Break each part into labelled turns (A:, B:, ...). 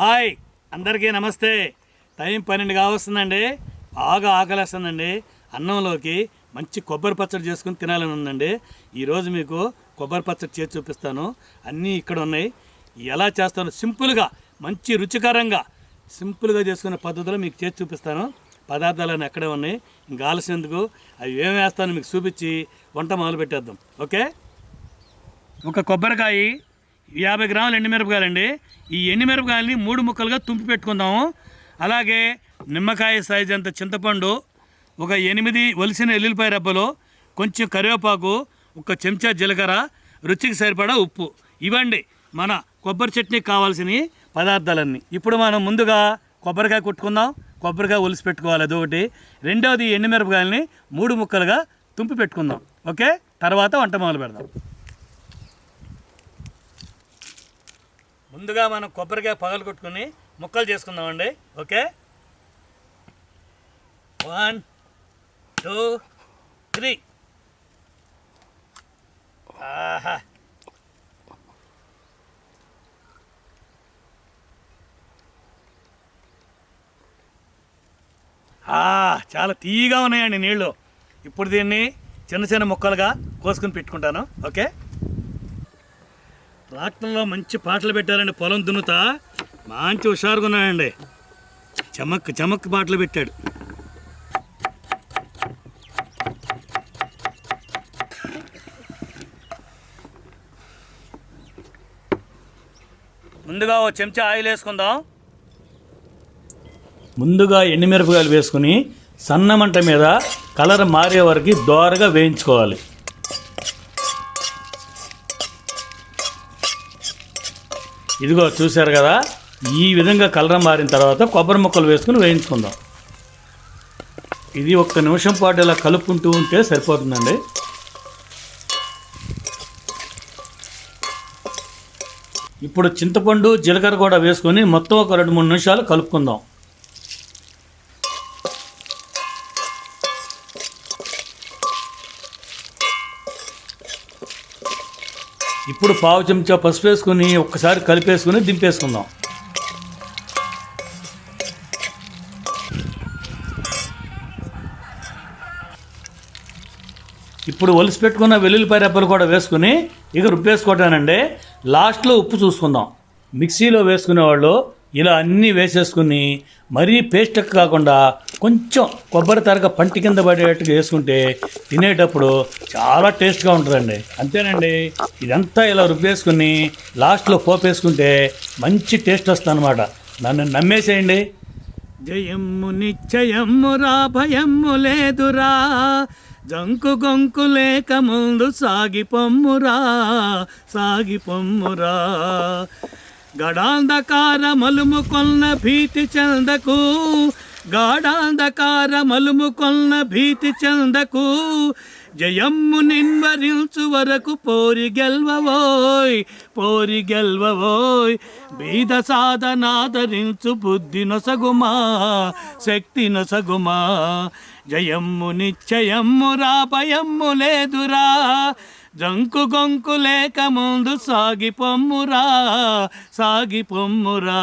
A: Hi అందరికీ నమస్తే. Time పన్నెండు కావస్తుందండి. బాగా ఆకలేస్తుందండి. అన్నంలోకి మంచి కొబ్బరి పచ్చడి చేసుకుని తినాలని ఉందండి. ఈరోజు మీకు కొబ్బరి పచ్చడి చేసి చూపిస్తాను. అన్నీ ఇక్కడ ఉన్నాయి. ఎలా చేస్తాను? సింపుల్గా మంచి రుచికరంగా సింపుల్గా చేసుకునే పద్ధతిలో మీకు చేసి చూపిస్తాను. పదార్థాలన్నీ అక్కడే ఉన్నాయి. ఇంకా ఆలస్యందుకు అవి ఏం వేస్తానో మీకు చూపించి వంట మొదలు పెట్టేద్దాం ఓకే? ఒక కొబ్బరికాయ యాభై గ్రాములు ఎండుమిరపకాయలండి. ఈ ఎండుమిరపకాయలని మూడు ముక్కలుగా తుంపి పెట్టుకుందాము. అలాగే నిమ్మకాయ సైజ్ అంత చింతపండు ఒక ఎనిమిది ఒలిసిన ఎల్లుల్లిపాయ రెబ్బలు కొంచెం కరివేపాకు ఒక చెంచా జీలకర్ర రుచికి సరిపడా ఉప్పు. ఇవ్వండి మన కొబ్బరి చట్నీకి కావాల్సిన పదార్థాలన్నీ. ఇప్పుడు మనం ముందుగా కొబ్బరికాయ కుట్టుకుందాం. కొబ్బరికాయ ఒలిసి పెట్టుకోవాలి అదొకటి. రెండవది ఎండుమిరపకాయలని మూడు ముక్కలుగా తుంపి పెట్టుకుందాం. ఓకే? తర్వాత వంట మొదలు పెడదాం ముందుగా మనం కొబ్బరికాయ పగలు కొట్టుకుని ముక్కలు చేసుకుందామండి. ఓకే? One two three. ఆహా. చాలా తీయగా ఉన్నాయండి నీళ్ళు. ఇప్పుడు దీన్ని చిన్న చిన్న ముక్కలుగా కోసుకుని పెట్టుకుంటాను. ఓకే? ట్రాక్టర్లో మంచి పాటలు పెట్టారండి పొలం దున్నుతా? మంచి హుషారుగా ఉన్నాయండి చమక్ చమక్ పాటలు పెట్టాడు. ముందుగా ఓ చెంచా ఆయిల్ వేసుకుందాం. ముందుగా ఎండుమిరపకాయలు వేసుకుని సన్న మంట మీద కలర్ మారే వరకు దోరగా వేయించుకోవాలి. ఇదిగో చూశారు కదా ఈ విధంగా కలర్ మారిన తర్వాత కొబ్బరి ముక్కలు వేసుకుని వేయించుకుందాం. ఇది ఒక్క నిమిషం పాటు ఇలా కలుపుకుంటూ ఉంటే సరిపోతుందండి. ఇప్పుడు చింతపండు జీలకర్ర కూడా వేసుకొని మొత్తం ఒక రెండు మూడు నిమిషాలు కలుపుకుందాం. ఇప్పుడు పావు చెంచా పసుపు వేసుకుని ఒక్కసారి కలిపేసుకుని దింపేసుకుందాం. ఇప్పుడు ఒలిసి పెట్టుకున్న వెల్లుల్లిపాయ రెప్పలు కూడా వేసుకుని ఇక రుబ్బేసుకోవటానండి. లాస్ట్లో ఉప్పు చూసుకుందాం. మిక్సీలో వేసుకునే వాళ్ళు ఇలా అన్నీ వేసేసుకుని మరీ పేస్ట్ కాకుండా కొంచెం కొబ్బరి తరగ పంటి కింద పడేటట్టుగా వేసుకుంటే తినేటప్పుడు చాలా టేస్ట్గా ఉంటుందండి. అంతేనండి. ఇదంతా ఇలా రుబ్బేసుకుని లాస్ట్లో పోపు వేసుకుంటే మంచి టేస్ట్ వస్తుందన్నమాట. నన్ను నమ్మేసేయండి. జయమ్ము నిశ్చయమ్ము రా భయమ్ము లేదురా. జంకు గొంకు లేక ముందు సాగి పొమ్మురా సాగి పొమ్మురా గడాంధకార మలుము కొన్న భీతి చందకు గాఢాంధకార మలుము కొన్న భీతి చెందకు జయమ్ము నిన్వరించు వరకు పోరి గెల్వవోయ్ పోరి గెల్వవోయ్. బీద సాధనాదరించు బుద్ధి నొసగుమా శక్తి నొసగుమా. జయమ్ము నిశ్చయమ్ము రా భయమ్ము లేదురా. జంకు గొంకు లేక ముందు సాగి పొమ్మురా సాగి పొమ్మురా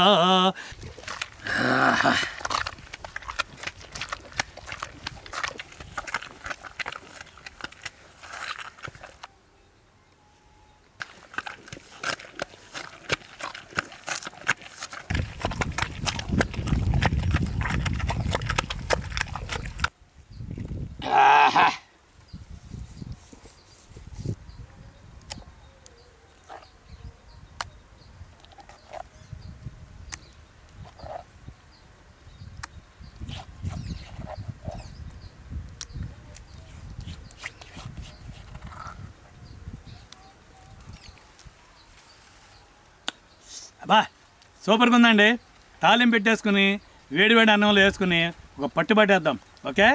A: అబ్బా సూపర్గా ఉందండి తాలింపు పెట్టేసుకుని వేడివేడి అన్నంలో వేసుకుని ఒక పట్టుబట్టేద్దాం. ఓకే?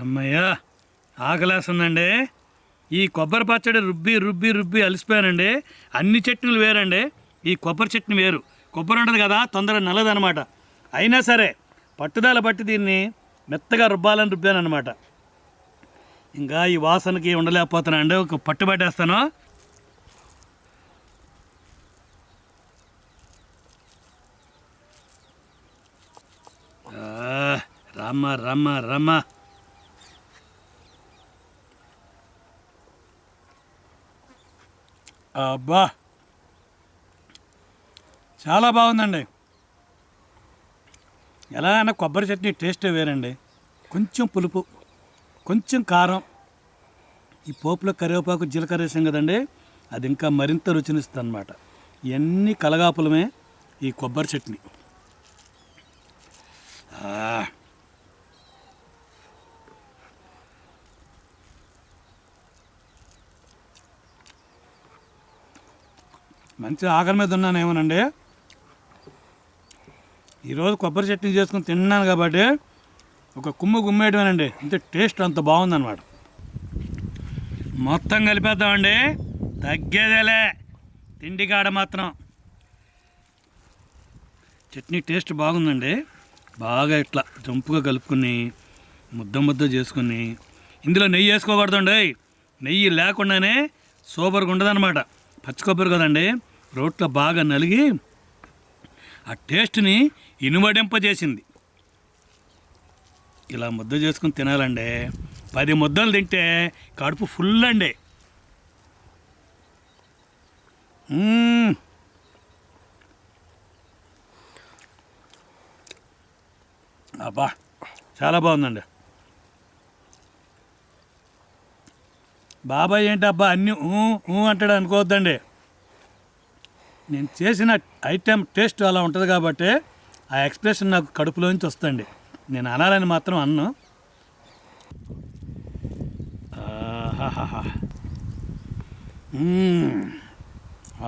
A: అమ్మయ్యా ఆకలేస్తుందండి. ఈ కొబ్బరి పచ్చడి రుబ్బి రుబ్బి రుబ్బి అలసిపోయానండి. అన్ని చట్నీలు వేరండి. ఈ కొబ్బరి చట్నీ వేరు. కొబ్బరి ఉండదు కదా తొందరగా నల్లదనమాట. అయినా సరే పట్టుదల బట్టి దీన్ని మెత్తగా రుబ్బాలని రుబ్బాను అనమాట ఇంకా ఈ వాసనకి ఉండలేకపోతున్నా అండి ఒక పట్టు పట్టేస్తాను. రమ్మ రమ్మ రమ్మ. అబ్బా! చాలా బాగుందండి. ఎలా అయినా కొబ్బరి చట్నీ టేస్ట్ వేరండి. కొంచెం పులుపు కొంచెం కారం. ఈ పోపులో కరివేపాకు జీలకర్ర వేసాం కదండి. అది ఇంకా మరింత రుచినిస్తుంది అనమాట ఇవన్నీ కలగాపులమే ఈ కొబ్బరి చట్నీ. మంచి ఆకలి మీద ఉన్నానేమోనండి ఈరోజు కొబ్బరి చట్నీ చేసుకుని తిన్నాను కాబట్టి ఒక కుమ్ము గుమ్మేయటమేనండి. అంతే టేస్ట్ అంత బాగుందన్నమాట. మొత్తం కలిపేద్దామండి. తగ్గేదేలే. తిండి కాడ మాత్రం. చట్నీ టేస్ట్ బాగుందండి. బాగా ఇట్లా జంపుగా కలుపుకుని ముద్ద ముద్ద చేసుకుని. ఇందులో నెయ్యి వేసుకోకూడదండి. నెయ్యి లేకుండానే సూపర్గా ఉండదన్నమాట పచ్చి కొబ్బరి కదండి. రోట్లో బాగా నలిగి ఆ టేస్ట్ని ఇనుమడింపజేసింది. ఇలా ముద్ద చేసుకుని తినాలండి. పది ముద్దలు తింటే కడుపు ఫుల్ అండి. అబ్బా చాలా బాగుందండి. బాబాయ్ ఏంటి అబ్బా అన్నీ ఊ ఊ అంటాడు అనుకోవద్దండి. నేను చేసిన ఐటెం టేస్ట్ అలా ఉంటుంది కాబట్టి ఆ ఎక్స్ప్రెషన్ నాకు కడుపులోంచి వస్తుంది నేను అనాలని మాత్రం అన్ను.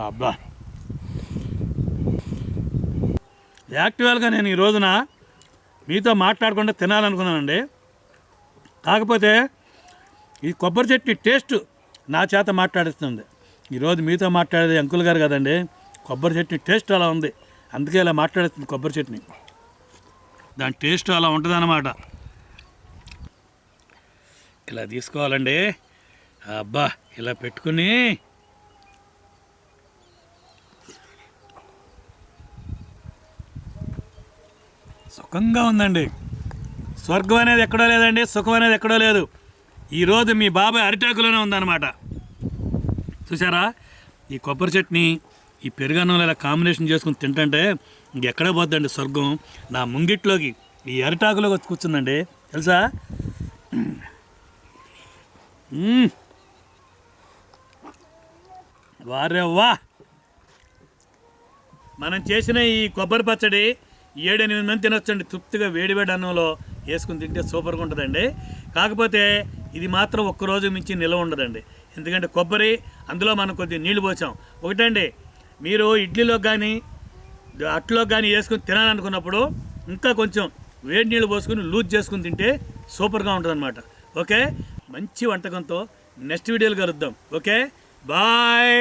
A: అబ్బా. యాక్టివల్గా నేను ఈ రోజున మీతో మాట్లాడకుండా తినాలనుకున్నానండి. కాకపోతే ఈ కొబ్బరి చెట్టు టేస్ట్ నా చేత మాట్లాడిస్తుంది. ఈరోజు మీతో మాట్లాడేది అంకుల్ గారు కదండి. కొబ్బరి చట్నీ టేస్ట్ అలా ఉంది. అందుకే ఇలా మాట్లాడుతుంది కొబ్బరి చట్నీ దాని టేస్ట్ అలా ఉంటుంది ఇలా తీసుకోవాలండి. అబ్బా ఇలా పెట్టుకుని సుఖంగా ఉందండి. స్వర్గం అనేది ఎక్కడో లేదండి సుఖం అనేది ఎక్కడో లేదు. ఈరోజు మీ బాబాయ్ అరిటాకులోనే ఉందన్నమాట. చూసారా ఈ కొబ్బరి చట్నీ ఈ పెరుగన్నంలో ఇలా కాంబినేషన్ చేసుకుని తింటంటే ఇంకెక్కడ పోద్దండి స్వర్గం? నా ముంగిట్లోకి ఈ అరిటాకులోకి వచ్చి కూర్చుందండి. తెలుసా? మ్మ్. వారే వా. మనం చేసిన ఈ కొబ్బరి పచ్చడి ఏడెనిమిది మంది తినొచ్చండి. తృప్తిగా వేడివేడి అన్నంలో వేసుకుని తింటే సూపర్గా ఉంటుందండి. కాకపోతే ఇది మాత్రం ఒక్కరోజు మించి నిల్వ ఉండదండి. ఎందుకంటే కొబ్బరి అందులో మనం కొద్దిగా నీళ్ళు పోసాం. ఒకటండి మీరు ఇడ్లీలో కానీ అట్లో కానీ వేసుకుని తినాలనుకున్నప్పుడు ఇంకా కొంచెం వేడి నీళ్ళు పోసుకుని లూజ్ చేసుకుని తింటే సూపర్గా ఉంటుందన్నమాట. ఓకే? మంచి వంటకంతో నెక్స్ట్ వీడియోలు కలుద్దాం. ఓకే? బాయ్!